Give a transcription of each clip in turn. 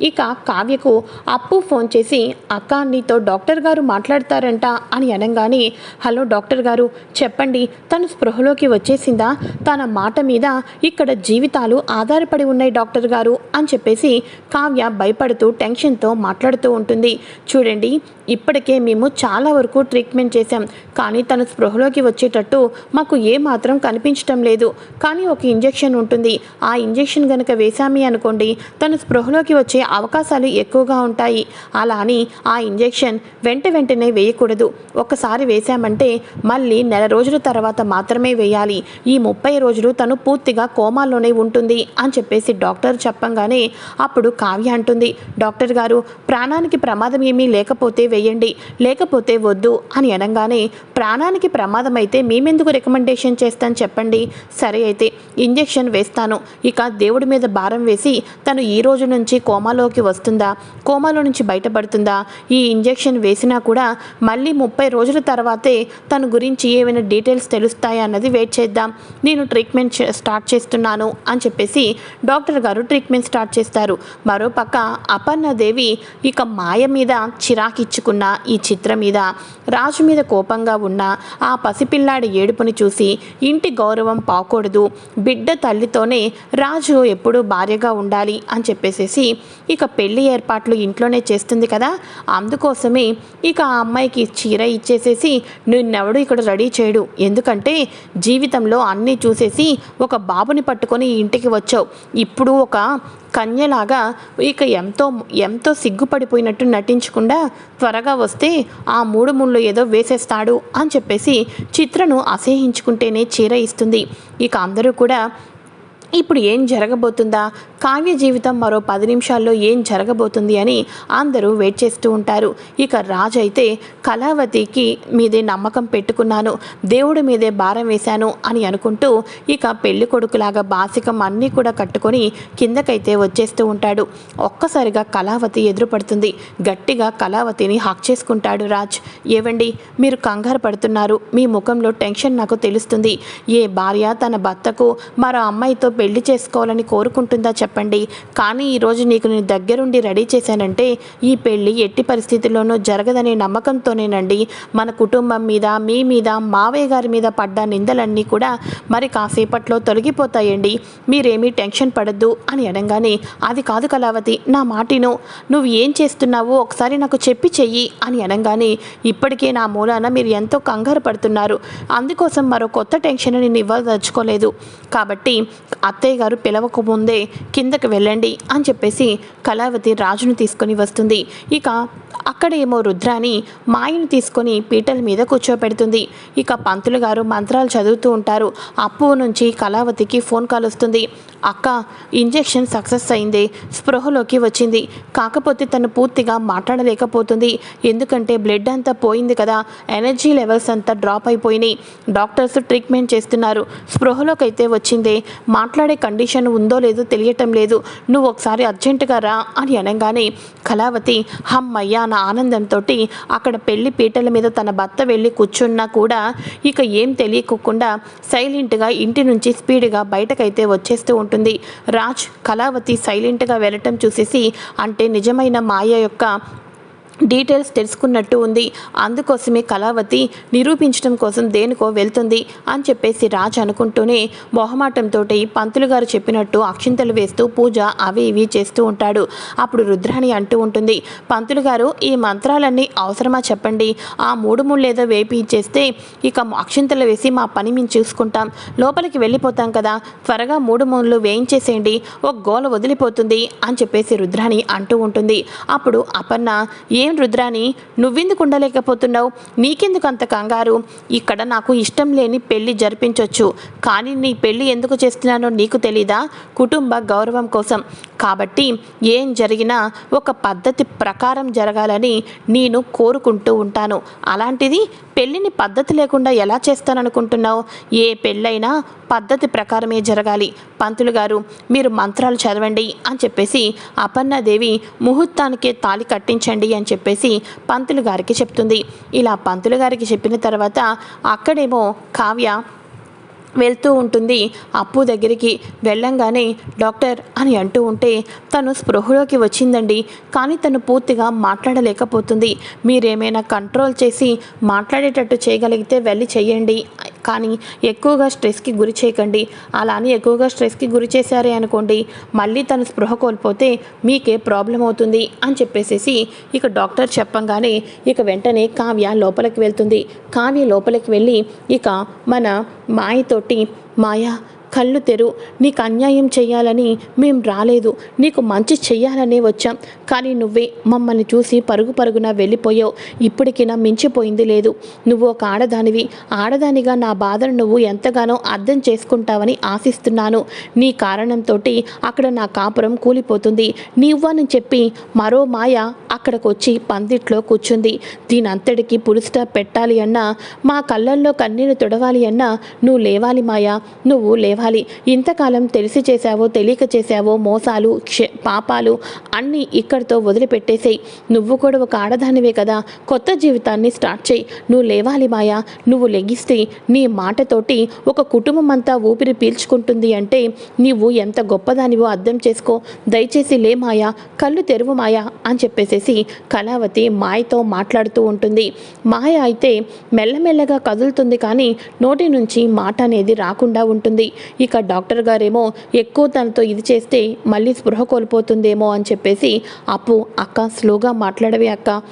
ఇక కావ్యకు అప్పు ఫోన్ చేసి అక్క నీతో డాక్టర్ గారు మాట్లాడతారంట అని అనగానే హలో డాక్టర్ గారు చెప్పండి తను స్పృహలోకి వచ్చేసిందా? తన మాట మీద ఇక్కడ జీవితాలు ఆధారపడి ఉన్నాయి డాక్టర్ గారు అని చెప్పేసి కావ్య భయపడుతూ టెన్షన్తో మాట్లాడుతూ ఉంటుంది. చూడండి ఇప్పటికే మేము చాలా వరకు ట్రీట్మెంట్ చేశాం కానీ తను స్పృహలోకి వచ్చేటట్టు మాకు ఏ మాత్రం కనిపించటం లేదు. కానీ ఒక ఇంజెక్షన్ ఉంటుంది. ఆ ఇంజెక్షన్ కనుక వేశామి అనుకోండి తను స్పృహలోకి వచ్చే అవకాశాలు ఎక్కువగా ఉంటాయి. అలా అని ఆ ఇంజెక్షన్ వెంట వెంటనే వేయకూడదు. ఒకసారి వేశామంటే మళ్ళీ నెల రోజుల తర్వాత మాత్రమే వేయాలి. ఈ ముప్పై రోజులు తను పూర్తిగా కోమాలోనే ఉంటుంది అని చెప్పేసి డాక్టర్ చెప్పంగానే అప్పుడు కావ్య అంటుంది. డాక్టర్ గారు ప్రాణానికి ప్రమాదం ఏమీ లేకపోతే వేయండి. లేకపోతే వద్దు అని అనగానే ప్రాణానికి ప్రమాదం అయితే మేమెందుకు రికమెండేషన్ చేస్తాను చెప్పండి. సరే అయితే ఇంజెక్షన్ వేస్తాను. ఇక దేవుడి మీద భారం వేసి తను ఈ రోజు నుంచి కోమా కోమాలోకి వస్తుందా? కోమాలో నుంచి బయటపడుతుందా? ఈ ఇంజెక్షన్ వేసినా కూడా మళ్ళీ ముప్పై రోజుల తర్వాతే తన గురించి ఏమైనా డీటెయిల్స్ తెలుస్తాయా అన్నది వెయిట్ చేద్దాం. నేను ట్రీట్మెంట్ స్టార్ట్ చేస్తున్నాను అని చెప్పేసి డాక్టర్ గారు ట్రీట్మెంట్ స్టార్ట్ చేస్తారు. మరోపక్క అపర్ణదేవి ఇక మాయ మీద చిరాకిచ్చుకున్న ఈ చిత్ర మీద రాజు మీద కోపంగా ఉన్న ఆ పసిపిల్లాడి ఏడుపుని చూసి ఇంటి గౌరవం పాకూడదు. బిడ్డ తల్లితోనే రాజు ఎప్పుడూ భార్యగా ఉండాలి అని చెప్పేసేసి ఇక పెళ్ళి ఏర్పాట్లు ఇంట్లోనే చేస్తుంది కదా. అందుకోసమే ఇక ఆ అమ్మాయికి చీర ఇచ్చేసేసి నిన్నెవడు ఇక్కడ రెడీ చేయడు. ఎందుకంటే జీవితంలో అన్నీ చూసేసి ఒక బాబుని పట్టుకొని ఇంటికి వచ్చావు. ఇప్పుడు ఒక కన్యలాగా ఇక ఎంతో ఎంతో సిగ్గుపడిపోయినట్టు నటించకుండా త్వరగా వస్తే ఆ మూడు ముళ్ళు ఏదో వేసేస్తాడు అని చెప్పేసి చిత్రను అసహించుకుంటేనే చీర ఇస్తుంది. ఇక అందరూ కూడా ఇప్పుడు ఏం జరగబోతుందా? కావ్య జీవితం మరో పది నిమిషాల్లో ఏం జరగబోతుంది అని అందరూ వెయిట్ చేస్తూ ఉంటారు. ఇక రాజు అయితే కళావతికి మీదే నమ్మకం పెట్టుకున్నాను. దేవుడి మీదే భారం వేశాను అని అనుకుంటూ ఇక పెళ్ళి కొడుకులాగా బాసికం అన్నీ కూడా కట్టుకొని కిందకైతే వచ్చేస్తూ ఉంటాడు. ఒక్కసారిగా కళావతి ఎదురుపడుతుంది. గట్టిగా కళావతిని హక్ చేసుకుంటాడు రాజ్. ఏవండి మీరు కంగారు పడుతున్నారు. మీ ముఖంలో టెన్షన్ నాకు తెలుస్తుంది. ఏ భార్య తన భర్తకు మరో అమ్మాయితో పెళ్ళి చేసుకోవాలని కోరుకుంటుందా చెప్ప చెప్పండి. కానీ ఈరోజు నీకు నేను దగ్గరుండి రెడీ చేశానంటే ఈ పెళ్ళి ఎట్టి పరిస్థితుల్లోనూ జరగదనే నమ్మకంతోనేనండి. మన కుటుంబం మీద మీ మీద మావయ్య గారి మీద పడ్డ నిందలన్నీ కూడా మరి కాసేపట్లో తొలగిపోతాయండి. మీరేమీ టెన్షన్ పడద్దు అని అనగానే అది కాదు కళావతి నా మాటిను. నువ్వు ఏం చేస్తున్నావో ఒకసారి నాకు చెప్పి చెయ్యి అని అనగానే ఇప్పటికే నా మూలాన మీరు ఎంతో కంగారు పడుతున్నారు. అందుకోసం మరో కొత్త టెన్షన్ నేను ఇవ్వదలుచుకోలేదు. కాబట్టి అత్తయ్య గారు పిలవక ముందే కిందకి వెళ్ళండి అని చెప్పేసి కళావతి రాజును తీసుకొని వస్తుంది. ఇక అక్కడేమో రుద్రాని మాయను తీసుకొని పీటల మీద కూర్చోపెడుతుంది ఇక పంతులు గారు మంత్రాలు చదువుతూ ఉంటారు. అప్పు నుంచి కళావతికి ఫోన్ కాల్ వస్తుంది. అక్క ఇంజెక్షన్ సక్సెస్ అయింది స్పృహలోకి వచ్చింది. కాకపోతే తను పూర్తిగా మాట్లాడలేకపోతుంది. ఎందుకంటే బ్లడ్ అంతా పోయింది కదా ఎనర్జీ లెవెల్స్ అంతా డ్రాప్ అయిపోయినాయి. డాక్టర్స్ ట్రీట్మెంట్ చేస్తున్నారు. స్పృహలోకి అయితే వచ్చిందే మాట్లాడే కండిషన్ ఉందో లేదో తెలియటం లేదు. నువ్వు ఒకసారి అర్జెంటుగా రా అని అనగానే కళావతి హమ్మయ్య నా ఆనందంతో అక్కడ పెళ్ళి పీటల మీద తన భర్త వెళ్ళి కూర్చున్నా కూడా ఇక ఏం తెలియకోకుండా సైలెంట్గా ఇంటి నుంచి స్పీడ్గా బయటకైతే వచ్చేస్తూ ఉంటుంది. రాజ్ కళావతి సైలెంట్గా వెళ్ళటం చూసేసి అంటే నిజమైన మాయ యొక్క డీటెయిల్స్ తెలుసుకున్నట్టు ఉంది. అందుకోసమే కళావతి నిరూపించడం కోసం దేనికో వెళ్తుంది అని చెప్పేసి రాజ్ అనుకుంటూనే మొహమాటంతో పంతులు గారు చెప్పినట్టు అక్షింతలు వేస్తూ పూజ అవి ఇవి చేస్తూ ఉంటాడు. అప్పుడు రుద్రాణి అంటూ ఉంటుంది పంతులు గారు ఈ మంత్రాలన్నీ అవసరమా చెప్పండి. ఆ మూడు ముళ్ళేదో వేపి ఇచ్చేస్తే ఇక అక్షింతలు వేసి మా పని మేము చూసుకుంటాం. లోపలికి వెళ్ళిపోతాం కదా. త్వరగా మూడు ముళ్ళు వేయించేసేయండి. ఒక గోల వదిలిపోతుంది అని చెప్పేసి రుద్రాణి అంటూ ఉంటుంది. అప్పుడు అపర్ణ ఏ రుద్రాని నువ్వెందుకు ఉండలేకపోతున్నావు? నీకెందుకు అంత కంగారు? ఇక్కడ నాకు ఇష్టం లేని పెళ్ళి జరిపించవచ్చు కానీ నీ పెళ్ళి ఎందుకు చేస్తున్నానో నీకు తెలీదా? కుటుంబ గౌరవం కోసం. కాబట్టి ఏం జరిగినా ఒక పద్ధతి ప్రకారం జరగాలని నేను కోరుకుంటూ ఉంటాను. అలాంటిది పెళ్ళిని పద్ధతి లేకుండా ఎలా చేస్తాననుకుంటున్నావు? ఏ పెళ్ళైనా పద్ధతి ప్రకారమే జరగాలి. పంతులు గారు మీరు మంత్రాలు చదవండి అని చెప్పేసి అపర్ణాదేవి ముహూర్తానికే తాళి కట్టించండి అని చెప్పేసి పంతులు గారికి చెప్తుంది. ఇలా పంతులు గారికి చెప్పిన తర్వాత అక్కడేమో కావ్య వెళ్తూ ఉంటుంది. అప్పు దగ్గరికి వెళ్ళంగానే డాక్టర్ అని అంటూ ఉంటే తను స్పృహలోకి వచ్చిందండి. కానీ తను పూర్తిగా మాట్లాడలేకపోతుంది. మీరేమైనా కంట్రోల్ చేసి మాట్లాడేటట్టు చేయగలిగితే వెళ్ళి చేయండి కానీ ఎక్కువగా స్ట్రెస్కి గురి చేయకండి. అలా అని ఎక్కువగా స్ట్రెస్కి గురి చేశారే అనుకోండి మళ్ళీ తను స్పృహ కోల్పోతే మీకే ప్రాబ్లం అవుతుంది అని చెప్పేసేసి ఇక డాక్టర్ చెప్పంగానే ఇక వెంటనే కావ్య లోపలికి వెళ్తుంది. కావ్య లోపలికి వెళ్ళి ఇక మన మాయతోటి మాయా కళ్ళు తెరు. నీకు అన్యాయం చేయాలని మేం రాలేదు. నీకు మంచి చెయ్యాలనే వచ్చాం. కానీ నువ్వే మమ్మల్ని చూసి పరుగు పరుగున వెళ్ళిపోయావు. ఇప్పటికైనా మించిపోయింది లేదు. నువ్వు ఒక ఆడదానివి. ఆడదానిగా నా బాధను నువ్వు ఎంతగానో అర్థం చేసుకుంటావని ఆశిస్తున్నాను. నీ కారణంతో అక్కడ నా కాపురం కూలిపోతుంది. నీవ్వని చెప్పి మరో మాయ అక్కడికి వచ్చి పందిట్లో కూర్చుంది. దీని అంతటికి పెట్టాలి అన్నా మా కళ్ళల్లో కన్నీరు తుడవాలి అన్నా నువ్వు లేవాలి మాయా. నువ్వు లేవాలి ఇంతకాలం తెలిసి చేశావో తెలియక చేశావో మోసాలు క్ష పాపాలు అన్నీ ఇక్కడితో వదిలిపెట్టేసేయి. నువ్వు కూడా ఒక ఆడదానివే కదా. కొత్త జీవితాన్ని స్టార్ట్ చేయి. నువ్వు లేవాలి మాయా. నువ్వు లెగిస్తే నీ మాటతోటి ఒక కుటుంబం అంతా ఊపిరి పీల్చుకుంటుంది అంటే నీవు ఎంత గొప్పదానివో అర్థం చేసుకో. దయచేసి లే మాయా. కళ్ళు తెరువు మాయా అని చెప్పేసేసి కళావతి మాయతో మాట్లాడుతూ ఉంటుంది. మాయ అయితే మెల్లమెల్లగా కదులుతుంది కానీ నోటి నుంచి మాట అనేది రాకుండా ఉంటుంది. ఇక డాక్టర్ గారేమో ఎక్కువ తనతో ఇది చేస్తే మళ్ళీ స్పృహ కోల్పోతుందేమో అని చెప్పేసి అప్పు అక్క స్లోగా మాట్లాడవే అక్క.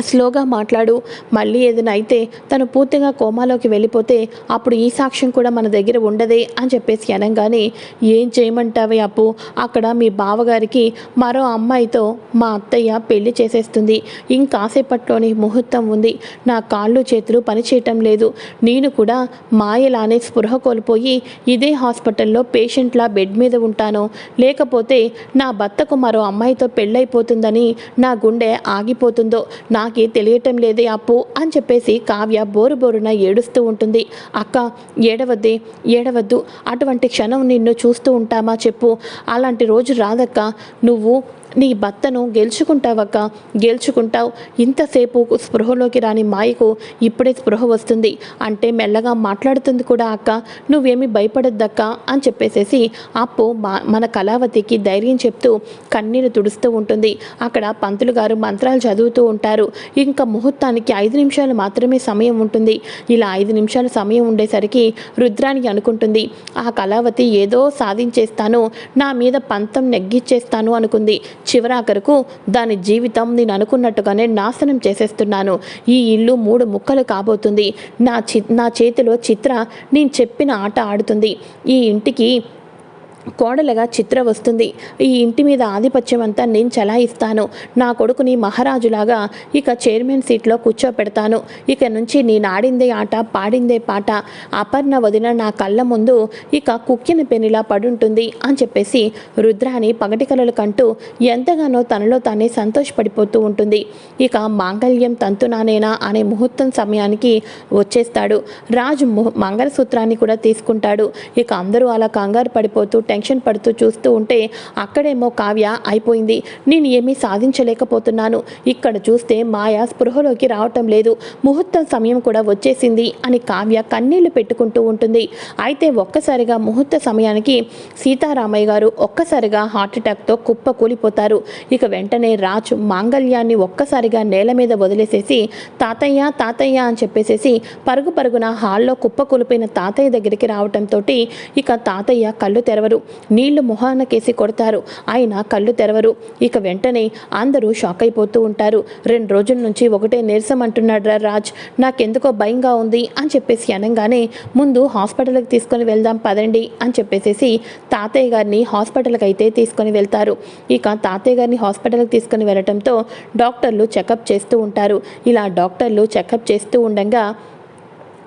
స్లోగా మాట్లాడు. మళ్ళీ ఏదైనా అయితే తను పూర్తిగా కోమాలోకి వెళ్ళిపోతే అప్పుడు ఈ సాక్ష్యం కూడా మన దగ్గర ఉండదే అని చెప్పేసి అనగానే ఏం చేయమంటావే అప్పు? అక్కడ మీ బావగారికి మరో అమ్మాయితో మా అత్తయ్య పెళ్ళి చేసేస్తుంది. ఇంకాసేపట్లోని ముహూర్తం ఉంది. నా కాళ్ళు చేతులు పనిచేయటం లేదు. నేను కూడా మాయలానే స్పృహ కోల్పోయి ఇదే హాస్పిటల్లో పేషెంట్లా బెడ్ మీద ఉంటాను. లేకపోతే నా భర్తకు మరో అమ్మాయితో పెళ్ళైపోతుందని నా గుండె ఆగిపోతుందో నా నాకే తెలియటం లేదే అప్పు అని చెప్పేసి కావ్య బోరు బోరున ఏడుస్తూ ఉంటుంది. అక్క ఏడవద్దే ఏడవద్దు. అటువంటి క్షణం నిన్ను చూస్తూ ఉంటామా చెప్పు. అలాంటి రోజు రాదక్క. నువ్వు నీ భర్తను గెలుచుకుంటావక్క గెలుచుకుంటావు. ఇంతసేపు స్పృహలోకి రాని మాయకు ఇప్పుడే స్పృహ వస్తుంది. అంటే మెల్లగా మాట్లాడుతుంది కూడా అక్క. నువ్వేమి భయపడద్దక్క అని చెప్పేసేసి అప్పు మా మన కళావతికి ధైర్యం చెప్తూ కన్నీరు తుడుస్తూ ఉంటుంది. అక్కడ పంతులు గారు మంత్రాలు చదువుతూ ఉంటారు. ఇంకా ముహూర్తానికి ఐదు నిమిషాలు మాత్రమే సమయం ఉంటుంది. ఇలా ఐదు నిమిషాల సమయం ఉండేసరికి రుద్రానికి అనుకుంటుంది ఆ కళావతి ఏదో సాధించేస్తాను. నా మీద పంతం నెగ్గిచ్చేస్తాను అనుకుంది. చివరాఖరకు దాని జీవితం నేను అనుకున్నట్టుగానే నాశనం చేసేస్తున్నాను. ఈ ఇల్లు మూడు ముక్కలు కాబోతుంది. నా చి నా చేతిలో చిత్ర నేను చెప్పిన ఆట ఆడుతుంది. ఈ ఇంటికి కోడలుగా చిత్ర వస్తుంది. ఈ ఇంటి మీద ఆధిపత్యం అంతా నేను చలాయిస్తాను. నా కొడుకుని మహారాజులాగా ఇక చైర్మన్ సీట్లో కూర్చోపెడతాను. ఇక నుంచి నేను ఆడిందే ఆట పాడిందే పాట. అపర్ణ వదిన నా కళ్ళ ముందు ఇక కుక్కిన పెనిలా పడుంటుంది అని చెప్పేసి రుద్రాని పగటి కలలు కంటూ ఎంతగానో తనలో తానే సంతోషపడిపోతూ ఉంటుంది. ఇక మాంగళ్యం తంతునానేనా అనే ముహూర్తం సమయానికి వచ్చేస్తాడు. రాజు మంగళసూత్రాన్ని కూడా తీసుకుంటాడు. ఇక అందరూ అలా కంగారు పడిపోతూ టెన్షన్ పడుతూ చూస్తూ ఉంటే అక్కడేమో కావ్య అయిపోయింది. నేను ఏమీ సాధించలేకపోతున్నాను. ఇక్కడ చూస్తే మాయ స్పృహలోకి రావటం లేదు. ముహూర్తం సమయం కూడా వచ్చేసింది అని కావ్య కన్నీళ్ళు పెట్టుకుంటూ ఉంటుంది. అయితే ఒక్కసారిగా ముహూర్త సమయానికి సీతారామయ్య గారు ఒక్కసారిగా హార్ట్ అటాక్తో కుప్ప కూలిపోతారు. ఇక వెంటనే రాజు మాంగళ్యాన్ని ఒక్కసారిగా నేల మీద వదిలేసేసి తాతయ్య తాతయ్య అని చెప్పేసేసి పరుగు పరుగున హాల్లో కుప్ప కూలిపోయిన తాతయ్య దగ్గరికి రావటంతో ఇక తాతయ్య కళ్ళు తెరవరు. నీళ్ళు మొహానకేసి కొడతారు. ఆయన కళ్ళు తెరవరు. ఇక వెంటనే అందరూ షాక్ అయిపోతూ ఉంటారు. రెండు రోజుల నుంచి ఒకటే నీరసం అంటున్నాడు రా రాజ్. నాకెందుకో భయంగా ఉంది అని చెప్పేసి అనగానే ముందు హాస్పిటల్కి తీసుకొని వెళ్దాం పదండి అని చెప్పేసి తాతయ్య గారిని హాస్పిటల్కి అయితే తీసుకొని వెళ్తారు. ఇక తాతయ్య గారిని హాస్పిటల్కి తీసుకొని వెళ్ళటంతో డాక్టర్లు చెకప్ చేస్తూ ఉంటారు. ఇలా డాక్టర్లు చెకప్ చేస్తూ ఉండగా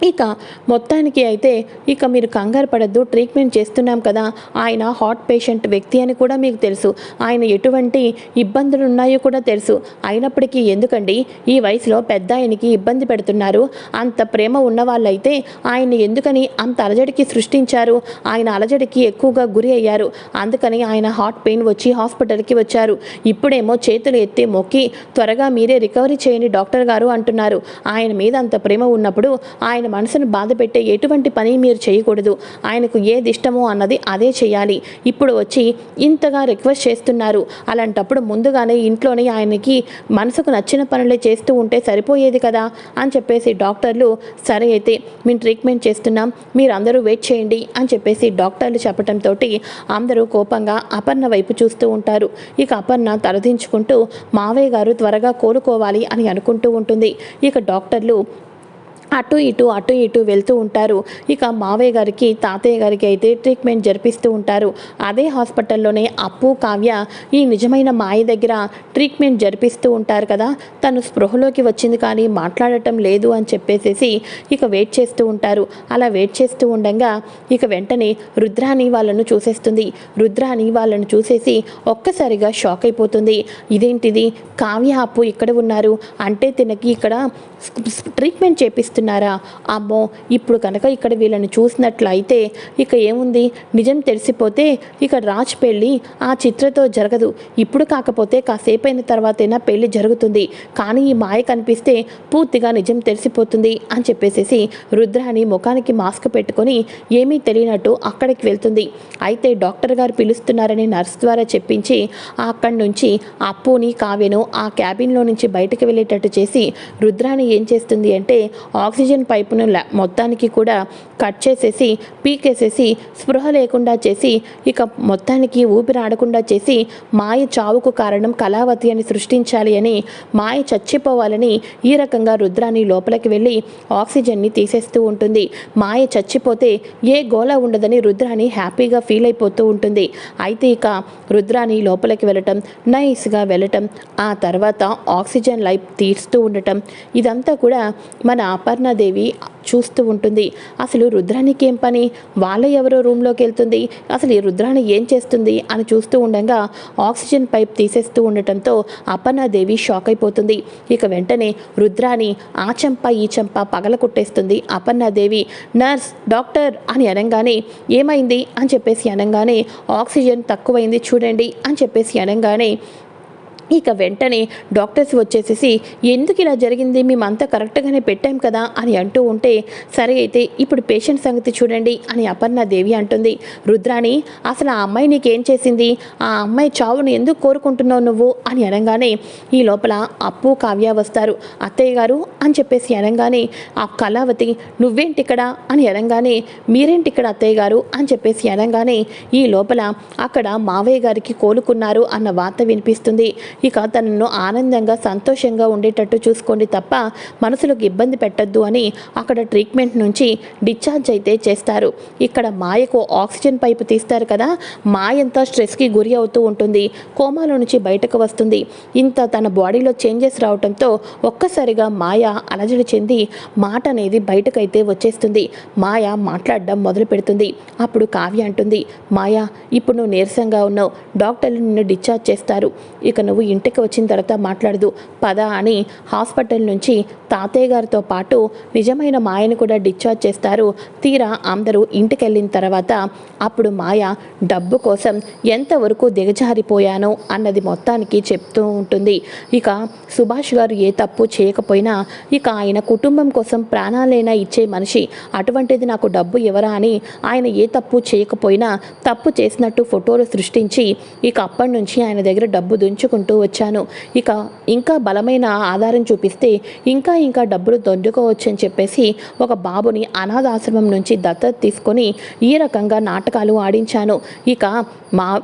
ఇక మొత్తానికి అయితే ఇక మీరు కంగారు పడద్దు ట్రీట్మెంట్ చేస్తున్నాం కదా ఆయన హార్ట్ పేషెంట్ వ్యక్తి అని కూడా మీకు తెలుసు. ఆయన ఎటువంటి ఇబ్బందులు ఉన్నాయో కూడా తెలుసు. అయినప్పటికీ ఎందుకండి ఈ వయసులో పెద్ద ఆయనకి ఇబ్బంది పెడుతున్నారు. అంత ప్రేమ ఉన్న వాళ్ళైతే ఆయన ఎందుకని అంత అలజడికి సృష్టించారు? ఆయన అలజడికి ఎక్కువగా గురి అయ్యారు. అందుకని ఆయన హార్ట్ పెయిన్ వచ్చి హాస్పిటల్కి వచ్చారు. ఇప్పుడేమో చేతులు ఎత్తి మొక్కి త్వరగా మీరే రికవరీ చేయండి డాక్టర్ గారు అంటున్నారు. ఆయన మీద అంత ప్రేమ ఉన్నప్పుడు ఆయన మనసును బాధ పెట్టే ఎటువంటి పని మీరు చేయకూడదు. ఆయనకు ఏది ఇష్టమో అన్నది అదే చేయాలి. ఇప్పుడు వచ్చి ఇంతగా రిక్వెస్ట్ చేస్తున్నారు. అలాంటప్పుడు ముందుగానే ఇంట్లోనే ఆయనకి మనసుకు నచ్చిన పనులే చేస్తూ ఉంటే సరిపోయేది కదా? అని చెప్పేసి డాక్టర్లు సరే అయితే మేము ట్రీట్మెంట్ చేస్తున్నాం మీరు అందరూ వెయిట్ చేయండి అని చెప్పేసి డాక్టర్లు చెప్పడంతో అందరూ కోపంగా అపర్ణ వైపు చూస్తూ ఉంటారు. ఇక అపర్ణ తలదించుకుంటూ మావయ్య గారు త్వరగా కోలుకోవాలి అని అనుకుంటూ ఉంటుంది. ఇక డాక్టర్లు అటు ఇటు అటు ఇటు వెళ్తూ ఉంటారు. ఇక మావయ్య గారికి తాతయ్య గారికి అయితే ట్రీట్మెంట్ జరిపిస్తూ ఉంటారు. అదే హాస్పిటల్లోనే అప్పు కావ్య ఈ నిజమైన మాయ దగ్గర ట్రీట్మెంట్ జరిపిస్తూ ఉంటారు కదా. తను స్పృహలోకి వచ్చింది కానీ మాట్లాడటం లేదు అని చెప్పేసేసి ఇక వెయిట్ చేస్తూ ఉంటారు. అలా వెయిట్ చేస్తూ ఉండగా ఇక వెంటనే రుద్రాని వాళ్ళను చూసేస్తుంది. రుద్రాని వాళ్ళను చూసేసి ఒక్కసారిగా షాక్ అయిపోతుంది. ఇదేంటిది? కావ్య అప్పు ఇక్కడ ఉన్నారు. అంటే తినకి ఇక్కడ ట్రీట్మెంట్ చేపిస్తుంది అమ్మో ఇప్పుడు కనుక ఇక్కడ వీళ్ళని చూసినట్లయితే ఇక ఏముంది? నిజం తెలిసిపోతే ఇక రాజ్ పెళ్ళి ఆ చిత్రతో జరగదు. ఇప్పుడు కాకపోతే కాసేపైన తర్వాతైనా పెళ్ళి జరుగుతుంది. కానీ ఈ మాయ కనిపిస్తే పూర్తిగా నిజం తెలిసిపోతుంది అని చెప్పేసేసి రుద్రాని ముఖానికి మాస్క్ పెట్టుకొని ఏమీ తెలియనట్టు అక్కడికి వెళ్తుంది. అయితే డాక్టర్ గారు పిలుస్తున్నారని నర్స్ ద్వారా చెప్పించి అక్కడి నుంచి అప్పుని కావ్యను ఆ క్యాబిన్లో నుంచి బయటకు వెళ్ళేటట్టు చేసి రుద్రాని ఏం చేస్తుంది అంటే ఆక్సిజన్ పైపును మొత్తానికి కూడా కట్ చేసేసి పీకేసేసి స్పృహ లేకుండా చేసి ఇక మొత్తానికి ఊపిరి ఆడకుండా చేసి మాయ చావుకు కారణం కళావతి అని సృష్టించాలి అని మాయ చచ్చిపోవాలని ఈ రకంగా రుద్రాని లోపలికి వెళ్ళి ఆక్సిజన్ని తీసేస్తూ ఉంటుంది. మాయ చచ్చిపోతే ఏ గోళ ఉండదని రుద్రాని హ్యాపీగా ఫీల్ అయిపోతూ ఉంటుంది. అయితే ఇక రుద్రాని లోపలికి వెళ్ళటం నైస్గా వెళ్ళటం ఆ తర్వాత ఆక్సిజన్ లైఫ్ తీస్తూ ఉండటం ఇదంతా కూడా మన అపర్ణాదేవి చూస్తూ ఉంటుంది. అసలు రుద్రానికి ఏం పని? వాళ్ళ ఎవరో రూమ్లోకి వెళ్తుంది. అసలు ఈ రుద్రాణి ఏం చేస్తుంది అని చూస్తూ ఉండగా ఆక్సిజన్ పైప్ తీసేస్తూ ఉండటంతో అపర్ణాదేవి షాక్ అయిపోతుంది. ఇక వెంటనే రుద్రాని ఆ చెంప ఈ చెంప పగల కొట్టేస్తుంది అపర్ణాదేవి. నర్స్ డాక్టర్ అని అనగానే ఏమైంది? అని చెప్పేసి అనగానే ఆక్సిజన్ తక్కువైంది చూడండి అని చెప్పేసి అనగానే ఇక వెంటనే డాక్టర్స్ వచ్చేసేసి ఎందుకు ఇలా జరిగింది? మేమంతా కరెక్ట్గానే పెట్టాం కదా అని అంటూ ఉంటే సరే అయితే ఇప్పుడు పేషెంట్ సంగతి చూడండి అని అపర్ణ దేవి అంటుంది. రుద్రాణి అసలు ఆ అమ్మాయి నీకేం చేసింది? ఆ అమ్మాయి చావును ఎందుకు కోరుకుంటున్నావు నువ్వు? అని అనగానే ఈ లోపల అప్పు కావ్య వస్తారు. అత్తయ్య గారు అని చెప్పేసి అనగానే ఆ కళావతి నువ్వేంటి ఇక్కడ? అని అనగానే మీరేంటి ఇక్కడ అత్తయ్య గారు? అని చెప్పేసి అనగానే ఈ లోపల అక్కడ మావయ్య గారికి కోలుకున్నారు అన్న వార్త వినిపిస్తుంది. ఇక తనను ఆనందంగా సంతోషంగా ఉండేటట్టు చూసుకోండి తప్ప మనసులకు ఇబ్బంది పెట్టద్దు అని అక్కడ ట్రీట్మెంట్ నుంచి డిశ్చార్జ్ అయితే చేస్తారు. ఇక్కడ మాయకు ఆక్సిజన్ పైపు తీస్తారు కదా మాయంతా స్ట్రెస్కి గురి అవుతూ ఉంటుంది కోమాలో నుంచి బయటకు వస్తుంది. ఇంత తన బాడీలో చేంజెస్ రావడంతో ఒక్కసారిగా మాయ అలజడి చెంది మాట అనేది బయటకైతే వచ్చేస్తుంది. మాయ మాట్లాడడం మొదలు పెడుతుంది. అప్పుడు కావ్య అంటుంది మాయ ఇప్పుడు నువ్వు నీరసంగా ఉన్నావు. డాక్టర్లు నిన్ను డిశ్చార్జ్ చేస్తారు. ఇక నువ్వు ఇంటికి వచ్చిన తర్వాత మాట్లాడదు. పద అని హాస్పిటల్ నుంచి తాతయ్య గారితో పాటు నిజమైన మాయను కూడా డిశ్చార్జ్ చేస్తారు. తీరా అందరూ ఇంటికి వెళ్ళిన తర్వాత అప్పుడు మాయ డబ్బు కోసం ఎంతవరకు దిగజారిపోయానో అన్నది మొత్తానికి చెప్తూ ఉంటుంది. ఇక సుభాష్ గారు ఏ తప్పు చేయకపోయినా ఇక ఆయన కుటుంబం కోసం ప్రాణాలైనా ఇచ్చే మనిషి అటువంటిది నాకు డబ్బు ఎవరా అని ఆయన ఏ తప్పు చేయకపోయినా తప్పు చేసినట్టు ఫోటోలు సృష్టించి ఇక అప్పటి నుంచి ఆయన దగ్గర డబ్బు దుంచుకుంటూ వచ్చాను. ఇక ఇంకా బలమైన ఆధారం చూపిస్తే ఇంకా ఇంకా డబ్బులు దొండుకోవచ్చు అని చెప్పేసి ఒక బాబుని అనాథాశ్రమం నుంచి దత్తత తీసుకొని ఈ రకంగా నాటకాలు ఆడించాను. ఇక మా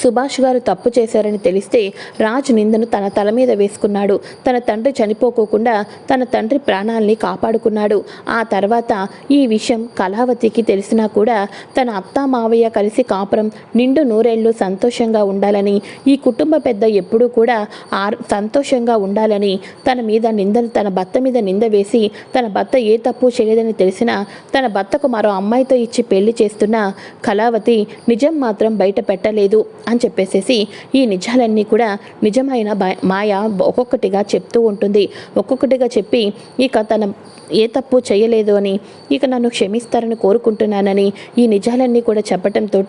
సుభాష్ గారు తప్పు చేశారని తెలిస్తే రాజు నిందను తన తల మీద వేసుకున్నాడు. తన తండ్రి చనిపోకోకుండా తన తండ్రి ప్రాణాల్ని కాపాడుకున్నాడు. ఆ తర్వాత ఈ విషయం కళావతికి తెలిసినా కూడా తన అత్త మావయ్య కలిసి కాపురం నిండు నూరేళ్ళు సంతోషంగా ఉండాలని ఈ కుటుంబ పెద్ద ఎప్పుడూ కూడా ఆ సంతోషంగా ఉండాలని తన మీద నిందను తన భర్త మీద నింద వేసి తన భర్త ఏ తప్పు చేయదని తెలిసినా తన భర్తకు మరో అమ్మాయితో ఇచ్చి పెళ్ళి చేస్తున్న కళావతి నిజం మాత్రం బయట పెట్టలేదు. అని చెప్పేసేసి ఈ నిజాలన్నీ కూడా నిజమైన మాయ ఒక్కొక్కటిగా చెప్తూ ఉంటుంది. ఒక్కొక్కటిగా చెప్పి ఇక తన ఏ తప్పు చేయలేదు అని ఇక నన్ను క్షమిస్తారని కోరుకుంటున్నానని ఈ నిజాలన్నీ కూడా చెప్పటంతో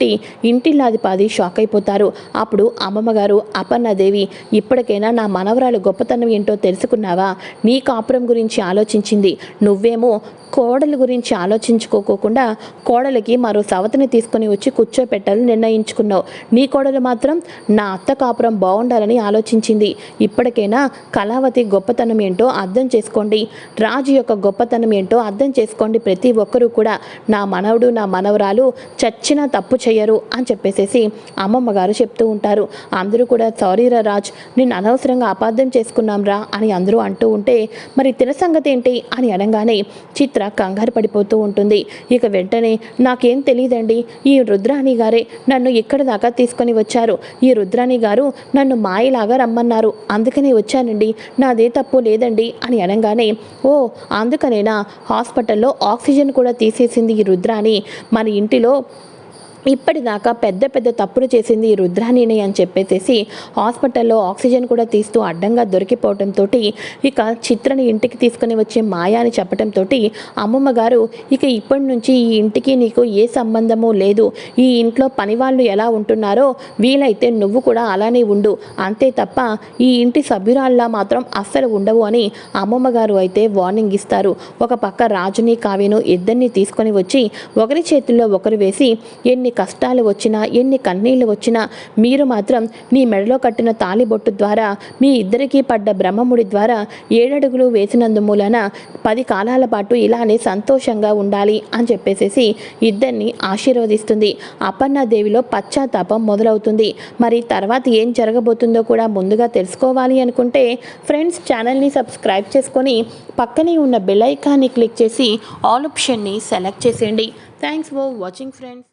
ఇంటిల్లాది పాది షాక్ అయిపోతారు. అప్పుడు అమ్మమ్మ గారు అపర్ణాదేవి ఇప్పటికైనా నా మనవరాలు గొప్పతనం ఏంటో తెలుసుకున్నావా? నీ కాపురం గురించి ఆలోచించింది. నువ్వేమో కోడలి గురించి ఆలోచించుకోకుండా కోడలికి మరో సవతిని తీసుకొని వచ్చి కూర్చోపెట్టాలని నిర్ణయించుకున్నావు. నీ కోడలు మాత్రం నా అత్త కాపురం బాగుండాలని ఆలోచించింది. ఇప్పటికైనా కళావతి గొప్పతనం ఏంటో అర్థం చేసుకోండి. రాజు యొక్క గొప్పతనం ఏంటో అర్థం చేసుకోండి ప్రతి ఒక్కరూ కూడా. నా మనవడు నా మనవరాలు చచ్చినా తప్పు చేయరు అని చెప్పేసేసి అమ్మమ్మ గారు చెప్తూ ఉంటారు. అందరూ కూడా సారీ రా రాజ్ నేను అనవసరంగా అపార్థం చేసుకున్నాం రా అని అందరూ అంటూ ఉంటే మరి తిన సంగతి ఏంటి? అని అనగానే చిత్ర కంగారు పడిపోతూ ఉంటుంది. ఇక వెంటనే నాకేం తెలియదండి. ఈ రుద్రాణి గారే నన్ను ఇక్కడ దాకా తీసుకొని వచ్చారు. ఈ రుద్రాణి గారు నన్ను మాయలాగా రమ్మన్నారు. అందుకనే వచ్చానండి. నాదే తప్పు లేదండి అని అనగానే ఓ అందుకనేనా? హాస్పిటల్లో ఆక్సిజన్ కూడా తీసేసింది ఈ రుద్రాణి. మన ఇంటిలో ఇప్పటిదాకా పెద్ద పెద్ద తప్పులు చేసింది ఈ రుద్రాణిని అని చెప్పేసేసి హాస్పిటల్లో ఆక్సిజన్ కూడా తీస్తూ అడ్డంగా దొరికిపోవడంతో ఇక చిత్రని ఇంటికి తీసుకుని వచ్చే మాయా అని చెప్పడంతో అమ్మమ్మ గారు ఇక ఇప్పటి నుంచి ఈ ఇంటికి నీకు ఏ సంబంధము లేదు. ఈ ఇంట్లో పని వాళ్ళు ఎలా ఉంటున్నారో వీలైతే నువ్వు కూడా అలానే ఉండు. అంతే తప్ప ఈ ఇంటి సభ్యురాల్లా మాత్రం అస్సలు ఉండవు అని అమ్మమ్మ గారు అయితే వార్నింగ్ ఇస్తారు. ఒక పక్క రాజుని కావ్యను ఇద్దరిని తీసుకొని వచ్చి ఒకరి చేతుల్లో ఒకరు వేసి ఎన్ని ఎన్ని కష్టాలు వచ్చినా ఎన్ని కన్నీళ్ళు వచ్చినా మీరు మాత్రం నీ మెడలో కట్టిన తాలిబొట్టు ద్వారా మీ ఇద్దరికీ పడ్డ బ్రహ్మముడి ద్వారా ఏడడుగులు వేసినందు మూలన పది కాలాల పాటు ఇలానే సంతోషంగా ఉండాలి అని చెప్పేసేసి ఇద్దరిని ఆశీర్వదిస్తుంది. అపర్ణాదేవిలో పశ్చాత్తాపం మొదలవుతుంది. మరి తర్వాత ఏం జరగబోతుందో కూడా ముందుగా తెలుసుకోవాలి అనుకుంటే ఫ్రెండ్స్ ఛానల్ని సబ్స్క్రైబ్ చేసుకొని పక్కనే ఉన్న బెల్ ఐకాన్ని క్లిక్ చేసి ఆల్ ఆప్షన్ని సెలెక్ట్ చేసేయండి. Thanks for watching friends.